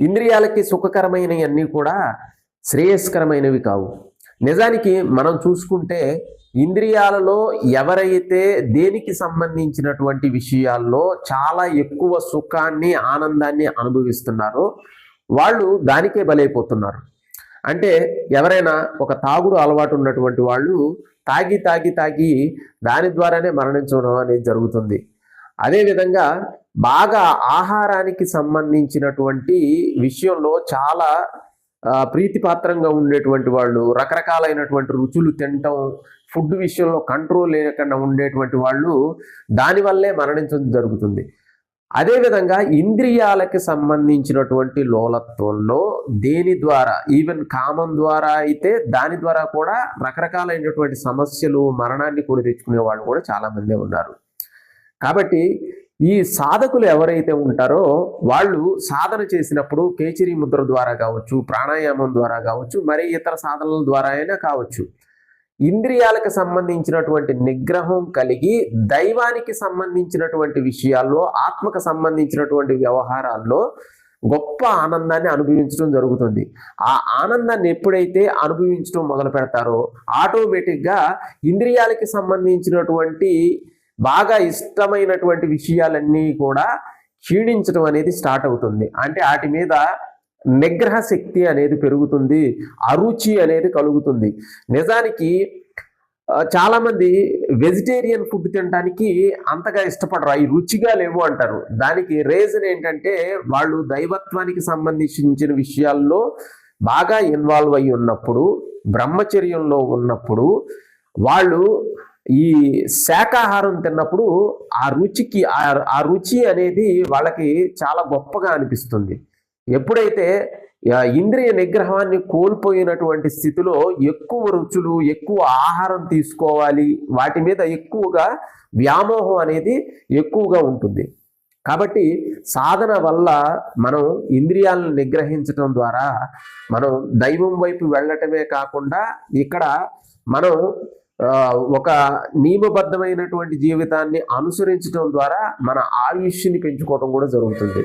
ఇంద్రియాలకి సుఖకరమైనవన్నీ కూడా శ్రేయస్కరమైనవి కావు. నిజానికి మనం చూసుకుంటే ఇంద్రియాలలో ఎవరైతే దేనికి సంబంధించినటువంటి విషయాల్లో చాలా ఎక్కువ సుఖాన్ని ఆనందాన్ని అనుభవిస్తున్నారో వాళ్ళు దానికే బలైపోతున్నారు. అంటే ఎవరైనా ఒక తాగుడు అలవాటు ఉన్నటువంటి వాళ్ళు తాగి తాగి తాగి దాని ద్వారానే మరణించడం అనేది జరుగుతుంది. అదేవిధంగా బాగా ఆహారానికి సంబంధించినటువంటి విషయంలో చాలా ప్రీతిపాత్రంగా ఉండేటువంటి వాళ్ళు రకరకాలైనటువంటి రుచులు తినటం ఫుడ్ విషయంలో కంట్రోల్ లేకుండా ఉండేటువంటి వాళ్ళు దానివల్లే మరణించడం జరుగుతుంది. అదేవిధంగా ఇంద్రియాలకి సంబంధించినటువంటి లోలత్వంలో దేని ద్వారా ఈవెన్ కామం ద్వారా అయితే దాని ద్వారా కూడా రకరకాలైనటువంటి సమస్యలు మరణాన్ని కొని తెచ్చుకునే వాళ్ళు కూడా చాలామందే ఉన్నారు. కాబట్టి ఈ సాధకులు ఎవరైతే ఉంటారో వాళ్ళు సాధన చేసినప్పుడు కేచరి ముద్ర ద్వారా కావచ్చు ప్రాణాయామం ద్వారా కావచ్చు మరి ఇతర సాధనల ద్వారా అయినా కావచ్చు. ఇంద్రియాలకు సంబంధించినటువంటి నిగ్రహం కలిగి దైవానికి సంబంధించినటువంటి విషయాల్లో ఆత్మకు సంబంధించినటువంటి వ్యవహారాల్లో గొప్ప ఆనందాన్ని అనుభవించడం జరుగుతుంది. ఆ ఆనందాన్ని ఎప్పుడైతే అనుభవించడం మొదలు పెడతారో ఆటోమేటిక్గా ఇంద్రియాలకి సంబంధించినటువంటి బాగా ఇష్టమైనటువంటి విషయాలన్నీ కూడా క్షీణించడం అనేది స్టార్ట్ అవుతుంది. అంటే వాటి మీద నిగ్రహ శక్తి అనేది పెరుగుతుంది అరుచి అనేది కలుగుతుంది. నిజానికి చాలామంది వెజిటేరియన్ ఫుడ్ తినడానికి అంతగా ఇష్టపడరు. అవి రుచిగా లేవు అంటారు. దానికి రీజన్ ఏంటంటే వాళ్ళు దైవత్వానికి సంబంధించిన విషయాల్లో బాగా ఇన్వాల్వ్ అయి ఉన్నప్పుడు బ్రహ్మచర్యంలో ఉన్నప్పుడు వాళ్ళు ఈ శాకాహారం తిన్నప్పుడు ఆ రుచికి ఆ- ఆ రుచి అనేది వాళ్ళకి చాలా గొప్పగా అనిపిస్తుంది. ఎప్పుడైతే ఇంద్రియ నిగ్రహాన్ని కోల్పోయినటువంటి స్థితిలో ఎక్కువ రుచులు ఎక్కువ ఆహారం తీసుకోవాలి వాటి మీద ఎక్కువగా వ్యామోహం అనేది ఎక్కువగా ఉంటుంది. కాబట్టి సాధన వల్ల మనం ఇంద్రియాలను నిగ్రహించడం ద్వారా మనం దైవం వైపు వెళ్ళటమే కాకుండా ఇక్కడ మనం ఒక నియమబద్ధమైనటువంటి జీవితాన్ని అనుసరించడం ద్వారా మన ఆయుష్ని పెంచుకోవడం కూడా జరుగుతుంది.